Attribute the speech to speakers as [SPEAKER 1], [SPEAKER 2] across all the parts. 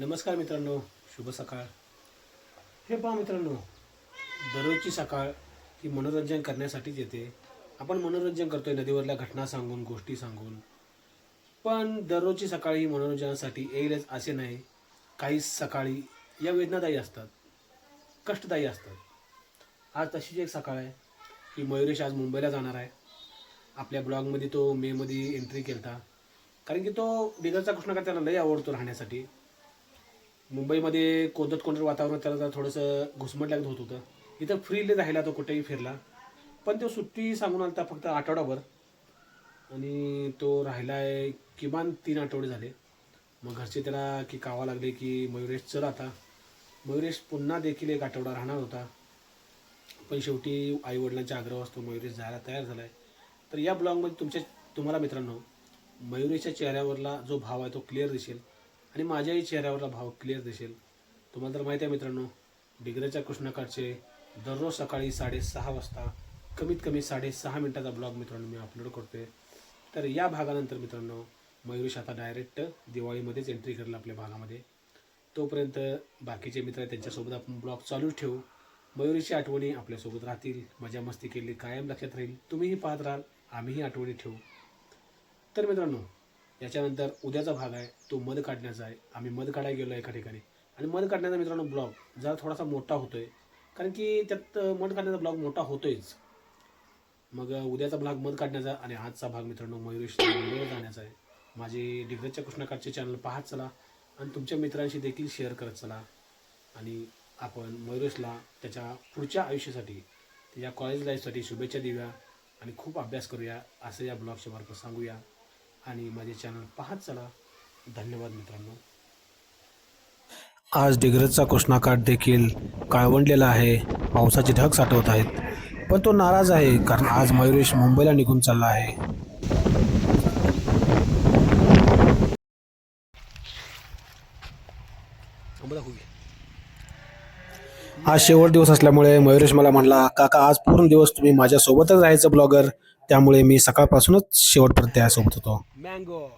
[SPEAKER 1] नमस्कार मित्रांनो शुभ सकाळ. हे पहा मित्रांनो दररोजची सकाळ ही मनोरंजन करण्यासाठीच येते. आपण मनोरंजन करतोय नदीवरल्या घटना सांगून गोष्टी सांगून. पण दररोजची सकाळ ही मनोरंजनासाठी येईलच असे नाही. काही सकाळी या वेदनादायी असतात कष्टदायी असतात. आज तशीच एक सकाळ आहे. की मयुरेश आज मुंबईला जाणार आहे. आपल्या ब्लॉगमध्ये तो मेमध्ये एंट्री केलता. कारण की तो बिगरचा कृष्णाकर त्याला लई आवडतो राहण्यासाठी. मुंबईमध्ये कोणतं कोणतं वातावरण त्याला जरा थोडंसं घुसमटल्यागत होत होतं. इथं फ्रीली राहिला तो कुठेही फिरला. पण तो सुट्टी सांगून आलता फक्त आठवडाभर. आणि तो राहिला आहे किमान तीन आठवडे झाले. मग घरचे त्याला की कावा लागले की मयुरेश चल आता. मयुरेश पुन्हा देखील एक आठवडा राहणार होता. पण शेवटी आईवडिलांच्या आग्रहास तो मयुरेश जायला तयार झाला आहे तर या ब्लॉगमध्ये तुमच्या तुम्हाला मित्रांनो मयुरेशच्या चेहऱ्यावरला जो भाव आहे तो क्लिअर दिसेल. आणि माझ्याही चेहऱ्यावरला भाव क्लिअर दिसेल. तुम्हाला तर माहिती आहे मित्रांनो डिग्रच्या कृष्णाकाठचे दररोज सकाळी साडेसहा वाजता कमीत कमी साडेसहा मिनिटाचा ब्लॉग मित्रांनो मी अपलोड करतोय. तर या भागानंतर मित्रांनो मयुरेश आता डायरेक्ट दिवाळीमध्येच एंट्री करेल आपल्या भागामध्ये. तोपर्यंत बाकीचे मित्र त्यांच्यासोबत आपण ब्लॉग चालू ठेवू. मयुरीची आठवणी आपल्यासोबत राहतील मजा मस्ती केली कायम लक्षात राहील. तुम्हीही पाहत राहाल आम्हीही आठवणी ठेवू. तर मित्रांनो याच्यानंतर उद्याचा भाग आहे तो मध काढण्याचा आहे. आम्ही मध काढायला गेलो एका ठिकाणी. आणि मध काढण्याचा मित्रांनो ब्लॉग जरा थोडासा मोठा होतोय. कारण की त्यात मध काढण्याचा ब्लॉग मोठा होतोयच. मग उद्याचा भाग मध काढण्याचा आणि आजचा भाग मित्रांनो मयुरेश जाण्याचा आहे. माझे डिग्रजच्या कृष्णाकाठचे चॅनल पाहत चला आणि तुमच्या मित्रांशी देखील शेअर करत चला. आणि आपण मयुरेशला त्याच्या पुढच्या आयुष्यासाठी त्याच्या कॉलेज लाईफसाठी शुभेच्छा देऊया. आणि खूप अभ्यास करूया. असं या ब्लॉगच्या मार्फत सांगूया. आणि माझे चॅनल पाहत चला. धन्यवाद मित्रांनो. आज डिग्रजचा कृष्णाकाठ देखील काळवंडलेला आहे. पावसाचे ढग साठवत आहेत. पण तो नाराज आहे कारण आज मयुरेश मुंबईला निघून चालला आहे. आज शेवट दिवस असल्यामुळे मयुरेश मला म्हणला काका आज पूर्ण दिवस तुम्ही माझ्यासोबतच राहायचं ब्लॉगर. त्यामुळे मी सकाळपासूनच शेवटपर्यंत त्यासोबत होतो. मँगो.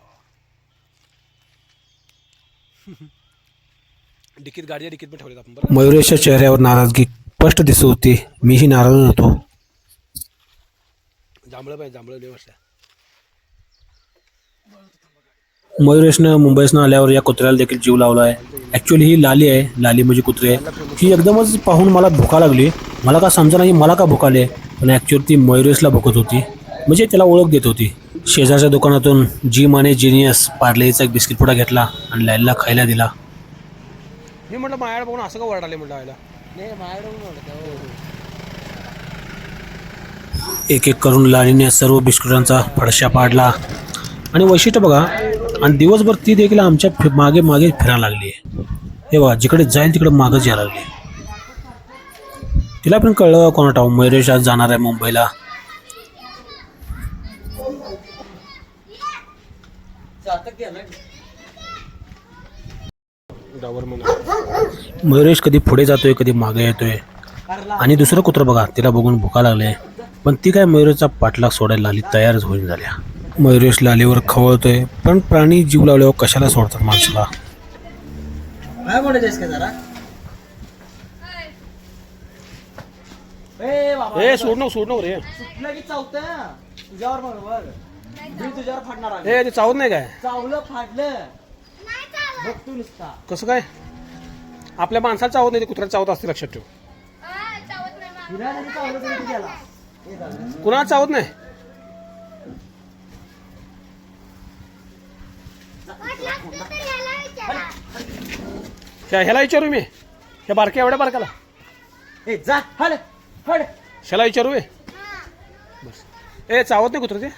[SPEAKER 1] डिकीत गाडी डिकीत पण ठेवलेत आपण बरं मयुरेशच्या चेहऱ्यावर नाराजगी स्पष्ट दिसत होती. मीही नाराज होतो जांभळं पाहिजे जांभळं लय वाटलं मयुरेशनं मुंबईसनं आल्यावर या कुत्र्याला देखील जीव लावला आहे ॲक्च्युली ही लाली आहे. लाली म्हणजे कुत्रे. आहे ही एकदमच पाहून मला भुका लागली. मला का समजा नाही मला का भुकाले पण ॲक्च्युअली ती मयुरेशला भुकत होती. म्हणजे त्याला ओळख देत होती. शेजारच्या दुकानातून जिम आणि जिनियस पार्लेचा एक बिस्किट पुडा घेतला आणि लाईलला खायला दिला. मी म्हटलं मायाड बघून असं का वरडाले म्हटलं आयला एक एक करून लालीने सर्व बिस्कुटांचा फडशा पाडला. आणि वैशिष्ट्य बघा आणि दिवसभर ती देखील आमच्या फि- मागे मागे फिरायला लागली हे बघा जिकडे जाईल तिकडे मागच यायला लागली तिला पण कळलं कोणा टाव मयुरेश आज जाणार आहे मुंबईला. मयुरेश कधी पुढे जातोय कधी मागे येतोय? आणि दुसरं कुत्र बघा तिला बघून भुका लागले. पण ती काय मयुरेशचा पाठलाग सोडायला लाली तयारच होऊन झाल्या. मयुरेश लालीवर खवळतोय पण प्राणी जीव लावल्यावर कशाला सोडतात माणसाला?
[SPEAKER 2] काय बोलायचं का जरा? ए
[SPEAKER 1] रे.
[SPEAKER 2] सुटलं की चावतं तुझ्यावर बरोबर तुझ्यावर फाडणार
[SPEAKER 1] ए ते चावत नाही काय?
[SPEAKER 2] चावलं फाडलं. बघ तू नुसता.
[SPEAKER 1] कसं काय? आपल्या माणसाला चावत नाही ते कुत्र्याला चावत असते लक्षात ठेव.
[SPEAKER 2] फिरायला जरी चावलं तरी तू गेला. हे झालं.
[SPEAKER 1] कुणाला चावत नाही? ह्या ह्याला विचारू मी. ह्या बारक्या एवढ्या बारकाला
[SPEAKER 2] ए जा हड हड.
[SPEAKER 1] ह्याला विचारू बस. ए चावत नाही कुत्र ते.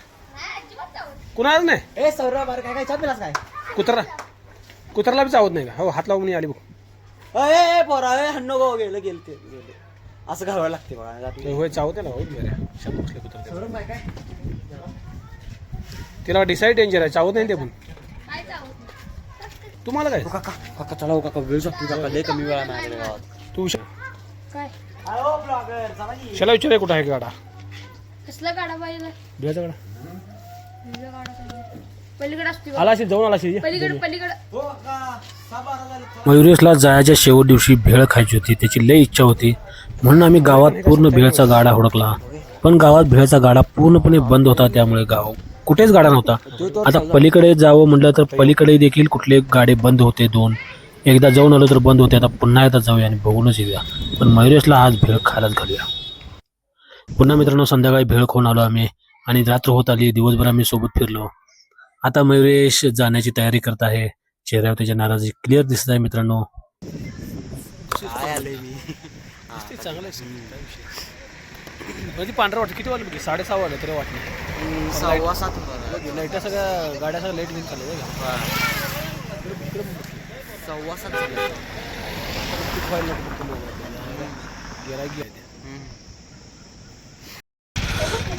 [SPEAKER 1] कुणालाच नाही?
[SPEAKER 2] ए सौरभ अरे काय काय छापलास काय?
[SPEAKER 1] कुत्रा. कुत्र्याला बी चावत नाही का? हो हात लावून आली बघ.
[SPEAKER 2] ए ए पोरा ए हन्नो गो गेलं गेलं ते गेलं. असं घालवायला लागते बघा
[SPEAKER 1] ते होय चावते ना हो मेऱ्या शब्द बसले कुत्रा ते.
[SPEAKER 2] सौरभ काय काय?
[SPEAKER 1] तिला डिसाईड डेंजर आहे चावत नाही ते पण. तुम्हाला काय?
[SPEAKER 2] काका काका चला हो काका वेळ शकतो काका लय कमी वेळा माझ्याकडे गावात.
[SPEAKER 1] तू विचार.
[SPEAKER 3] काय?
[SPEAKER 2] हॅलो ब्लॉगर चला की.
[SPEAKER 1] शाला विचार कुठं आहे गाडा?
[SPEAKER 3] कसला गाडा पाहिजे?
[SPEAKER 1] गाडा. आला असेल जाऊन आला असेल
[SPEAKER 3] पलीकडे पलीकडे.
[SPEAKER 2] हो
[SPEAKER 1] मयुरेशला जायच्या शेवट दिवशी भेळ खायची होती. त्याची लई इच्छा होती. म्हणून आम्ही गावात पूर्ण भेळचा गाडा हुडकला. पण गावात भेळचा गाडा पूर्णपणे बंद होता त्यामुळे गाव कुठेच गाडा नव्हता. आता पलीकडे जावं म्हटलं तर पलीकडे देखील कुठले गाडे बंद होते दोन. एकदा जाऊन आलो तर बंद होते. आता पुन्हा एकदा जाऊया आणि बघूनच येऊया. पण मयुरेशला आज भेळ खायलाच घालूया. पुन्हा मित्रांनो संध्याकाळी भेळ खाऊन आलो आम्ही. आणि रात्र होत आली. दिवसभर आम्ही सोबत फिरलो. आता मयुरेश जाण्याची तयारी करत आहे. चेहऱ्यावर त्याच्या नाराजी क्लिअर दिसत आहे मित्रांनो.
[SPEAKER 2] काय आलोय मी?
[SPEAKER 1] चांगलं म्हणजे पांढरं वाटतं किती वाजले? साडे सहा वाजले तरी वाटलं.
[SPEAKER 2] सव्वा सात
[SPEAKER 1] लाइट सगळ्या गाड्या सगळ्या लाइट घेऊन चालले
[SPEAKER 2] सव्वा सात झाले.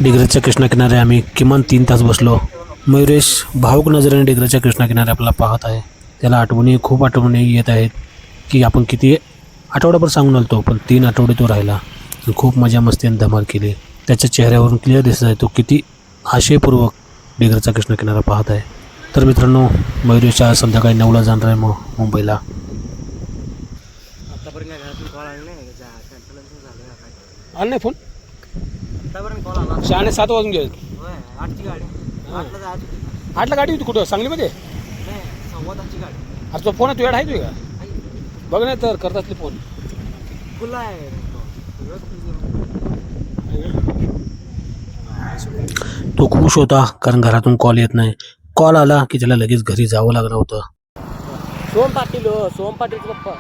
[SPEAKER 1] डिग्रजच्या कृष्णाकिनारे आम्ही किमान तीन तास बसलो. मयुरेश भाऊक नजरेने डिग्रजच्या कृष्णाकिनारे आपल्याला पाहत आहे. त्याला आठवणी खूप आठवणी येत आहेत की आपण किती आठवड्याभर सांगून आलतो पण तीन आठवडे तो राहिला. आणि खूप मजा मस्ती आणि धमाल केली. त्याच्या चेहऱ्यावरून क्लिअर दिसत आहे तो किती आशयपूर्वक डिग्रजचा कृष्णाकिनारा पाहत आहे. तर मित्रांनो मयुरेश आज संध्याकाळी नऊला जाणार आहे मग मुंबईला.
[SPEAKER 2] आतापर्यंत काय घरातून कॉल आला नाही जा, cancellation झालं का काय?
[SPEAKER 1] आला नाही फोन
[SPEAKER 2] आतापर्यंत कॉल आला
[SPEAKER 1] शहाणे सात वाजून गेले.
[SPEAKER 2] होय आठची गाडी. आठला जायचं होती.
[SPEAKER 1] आठला गाडी होती कुठं? सांगलीमध्ये?
[SPEAKER 2] नाही सव्वा दहाची गाडी.
[SPEAKER 1] आता तो फोन आहे तुझ्याकडे आहे तुझ्या? बघ नाही तर करत असले फोन.
[SPEAKER 2] खुला आहे सगळं खुलं.
[SPEAKER 1] तो खुश होता कारण घरातून कॉल येत नाही. कॉल आला की त्याला लगेच घरी जावं लागलं होतं.
[SPEAKER 2] सोम पाटील हो सोम पाटीलचा पप्पा.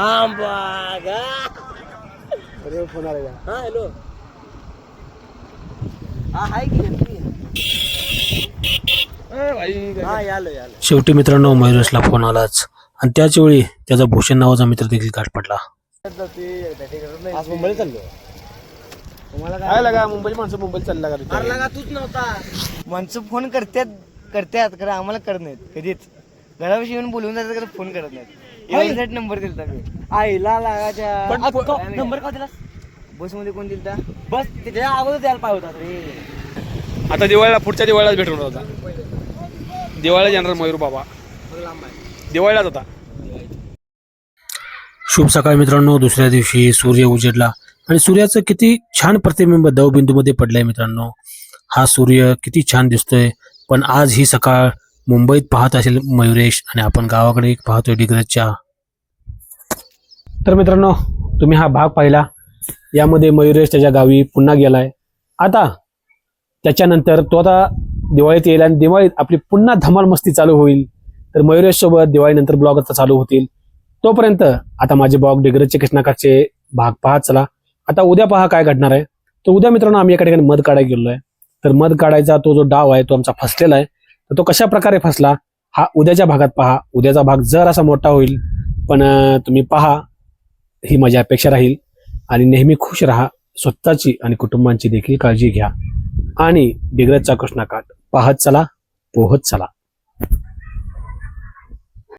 [SPEAKER 2] आंबा गा.
[SPEAKER 1] फोन आला
[SPEAKER 2] हा हॅलो हा हाय की हा यालो यालो
[SPEAKER 1] शेवटी मित्रांनो मयुरेशला फोन आलाच. आणि त्याच वेळी त्याचा भूषण नावाचा मित्र देखील गाठ पडला.
[SPEAKER 2] काय
[SPEAKER 1] लागा मुंबई माणसं मुंबईत चालला
[SPEAKER 2] लगा तूच नव्हता? माणसं फोन करतात करतात खरं आम्हाला करत नाहीत कधीच. घराविषयी येऊन बोलवून जातात खरं फोन करत नाहीत. एवढ्यासाठी नंबर दिलता मी. आईला लागायच्या. नंबर का दिला बसमध्ये कोण दिलता? बस त्याच्या अगोदर द्यायला पाहिजे होता रे
[SPEAKER 1] आता दिवाळीला पुढच्या दिवाळीलाच भेटून होता. दिवाळीला येणार मयूर बाबा. दिवाळीलाच होता शुभ सकाळ मित्रांनो दुसऱ्या दिवशी सूर्य उजेडला आणि सूर्याचं किती छान प्रतिबिंब दवबिंदूमध्ये पडलंय मित्रांनो. हा सूर्य किती छान दिसतोय पण आज ही सकाळ मुंबईत पाहत असेल मयुरेश आणि आपण गावाकडे एक पाहतोय डिग्रजच्या. तर मित्रांनो तुम्ही हा भाग पाहिला. यामध्ये मयुरेश त्याच्या गावी पुन्हा गेलाय. आता त्याच्यानंतर तो आता दिवाळीत येईल आणि दिवाळीत आपली पुन्हा धमाल मस्ती चालू होईल. तर मयुरेश सोबत दिवाळीनंतर ब्लॉग आता चालू होतील. तोपर्यंत आता माझे ब्लॉग डिग्रजचे कृष्णाकाचे भाग पाहत चला. आता उद्या पहा काय घडणार आहे. तर उद्या मित्रांनो आम्ही एका ठिकाणी मध काढायला गेलो आहे. तर मध काढायचा तो जो डाव आहे तो आमचा फसलेला आहे. तर तो कशा प्रकारे फसला हा उद्याच्या भागात पहा. उद्याचा भाग जर असा मोठा होईल. पण तुम्ही पहा. ही माझी अपेक्षा राहील. आणि नेहमी खुश राहा. स्वतःची आणि कुटुंबांची देखील काळजी घ्या. आणि डिग्रजचा कृष्णाकाठ पाहत चला पोहत चला.